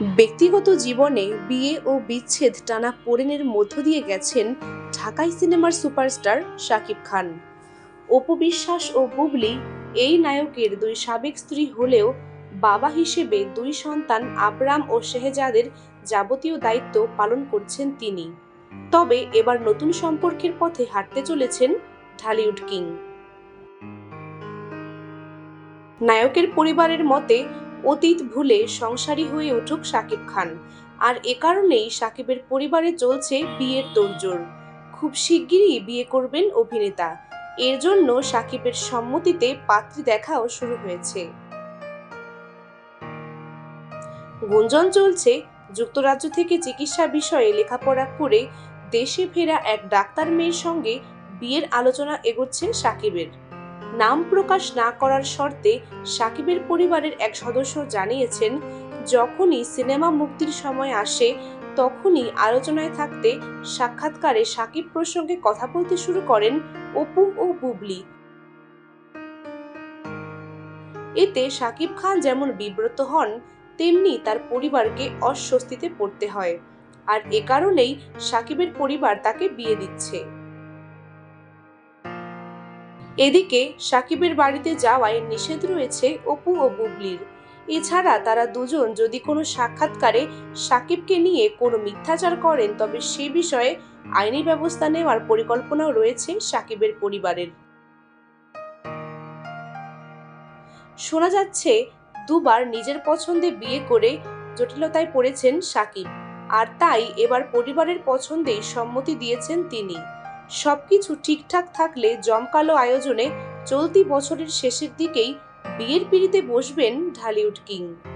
ব্যক্তিগত জীবনে বিয়ে ও বিচ্ছেদ টানা পোড়েনের মধ্য দিয়ে গেছেন ঢাকাই সিনেমার সুপারস্টার শাকিব খান। অপু বিশ্বাস ও বুবলি এই নায়কের দুই সাবেক স্ত্রী হলেও বাবা হিসেবে দুই সন্তান আবরাম ও শেহজাদের যাবতীয় দায়িত্ব পালন করছেন তিনি। তবে এবার নতুন সম্পর্কের পথে হাঁটতে চলেছেন ঢালিউড কিং। নায়কের পরিবারের মতে অতীত ভুলে সংসারী হয়ে উঠুক শাকিব খান। আর এ কারণেই শাকিবের পরিবারে চলছে বিয়ের তোড়জোড়। খুব শিগগিরই বিয়ে করবেন অভিনেতা। এর জন্য শাকিবের সম্মতিতে পাত্রী দেখাও শুরু হয়েছে। গুঞ্জন চলছে, যুক্তরাজ্য থেকে চিকিৎসা বিষয়ে লেখাপড়া করে দেশে ফেরা এক ডাক্তার মেয়ের সঙ্গে বিয়ের আলোচনা এগোচ্ছে শাকিবের। নাম প্রকাশ না করার শর্তে সাকিবের পরিবারের এক সদস্য জানিয়েছেন, যখনই সিনেমা মুক্তির সময় আসে, তখনই আলোচনায় থাকতে সাক্ষাৎকারে সাকিব প্রসঙ্গে কথা বলতে শুরু করেন অপু ও বুবলি। এতে সাকিব খান যেমন বিব্রত হন, তেমনি তার পরিবারকে অস্বস্তিতে পড়তে হয়। আর এ কারণেই সাকিবের পরিবার তাকে বিয়ে দিচ্ছে। এদিকে সাকিবের বাড়িতে যাওয়ায় নিষেধ রয়েছে অপু ও বুবলির। এছাড়া তারা দুজন যদি কোনো সাক্ষাৎকারে সাকিবকে নিয়ে কোনো মিথ্যাচার করেন, তবে সে বিষয়ে আইনি ব্যবস্থা নেওয়ার পরিকল্পনাও রয়েছে সাকিবের পরিবারের। শোনা যাচ্ছে, দুবার নিজের পছন্দে বিয়ে করে জটিলতায় পড়েছেন সাকিব, আর তাই এবার পরিবারের পছন্দেই সম্মতি দিয়েছেন তিনি। সবকিছু ঠিকঠাক থাকলে জমকালো আয়োজনে চলতি বছরের শেষের দিকেই বিয়ের পিড়িতে বসবেন ঢালিউড কিং।